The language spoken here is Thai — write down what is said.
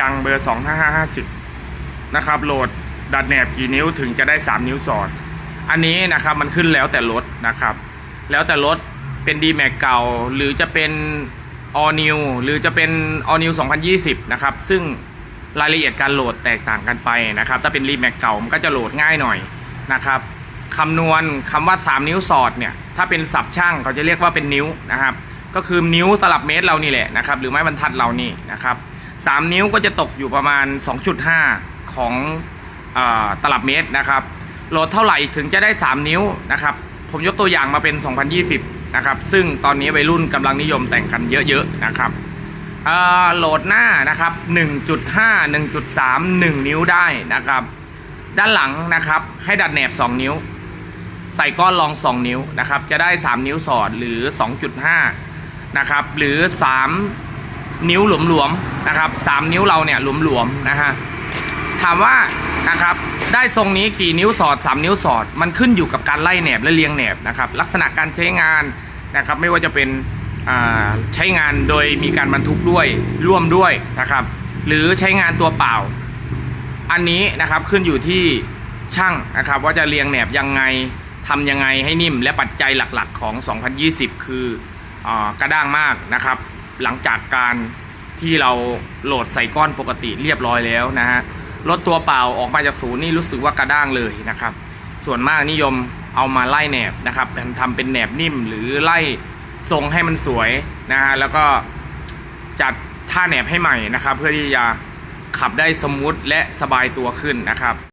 ยังเบอร์25550 นะครับ โหลดดัดแหนบกี่นิ้วถึงจะได้ 3 นิ้วสอด อันนี้นะครับมันขึ้นแล้วแต่รถนะครับ แล้วแต่รถเป็น d m a x เก่า หรือจะเป็น All New หรือจะเป็น All New 2020 นะครับ ซึ่งรายละเอียดการโหลดแตกต่างกันไปนะครับ ถ้าเป็น d m a x เก่ามันก็จะโหลดง่ายหน่อยนะครับคำนวณคำว่า 3 นิ้วสอดเนี่ยถ้าเป็นศัพท์ช่างเขาจะเรียกว่าเป็นนิ้วนะครับ ก็คือนิ้วตลับเมตรเรานี่แหละนะครับ หรือไม้บรรทัดเรานี่นะครับ 3 นิ้วก็จะตกอยู่ประมาณ 2.5 ของอตลับเมตรนะครับโหลดเท่าไหร่ถึงจะได้ 3 นิ้วนะครับผมยกตัวอย่างมาเป็น 2020 นะครับ ซึ่งตอนนี้วัยรุ่นกำลังนิยมแต่งกันเยอะๆนะครับโหลดหน้านะครับ 1.5 1.3 1 นิ้วได้นะครับ ด้านหลังนะครับให้ดัดแหนบ 2 นิ้ว ใส่ก้อนรอง 2 นิ้วนะครับ จะได้ 3 นิ้วสอดหรือ 2.5 นะครับ หรือ 3 นิ้วหลวมๆนะครับ3นิ้วเราเนี่ยหลวมๆนะฮะถามว่านะครับได้ทรงนี้กี่นิ้วสอด 3 นิ้วสอด มันขึ้นอยู่กับการไล่แหนบและเรียงแหนบนะครับลักษณะการใช้งานนะครับไม่ว่าจะเป็นใช้งานโดยมีการบรรทุกด้วยร่วมด้วยนะครับหรือใช้งานตัวเปล่า อันนี้นะครับขึ้นอยู่ที่ช่างนะครับว่าจะเรียงแหนบยังไงทำยังไงให้นิ่ม และปัจจัยหลักๆของ 2020 คืออกระด้างมากนะครับ หลังจากการที่เราโหลดใส่ก้อนปกติเรียบร้อยแล้วนะฮะรถตัวเปล่าออกมาจากศูนย์นี่รู้สึกว่ากระด้างเลยนะครับ ส่วนมากนิยมเอามาไล่แหนบนะครับทำเป็นแหนบนิ่มหรือไล่ทรงให้มันสวยนะฮะแล้วก็จัดท่าแหนบให้ใหม่นะครับ เพื่อที่จะขับได้สมูทและสบายตัวขึ้นนะครับ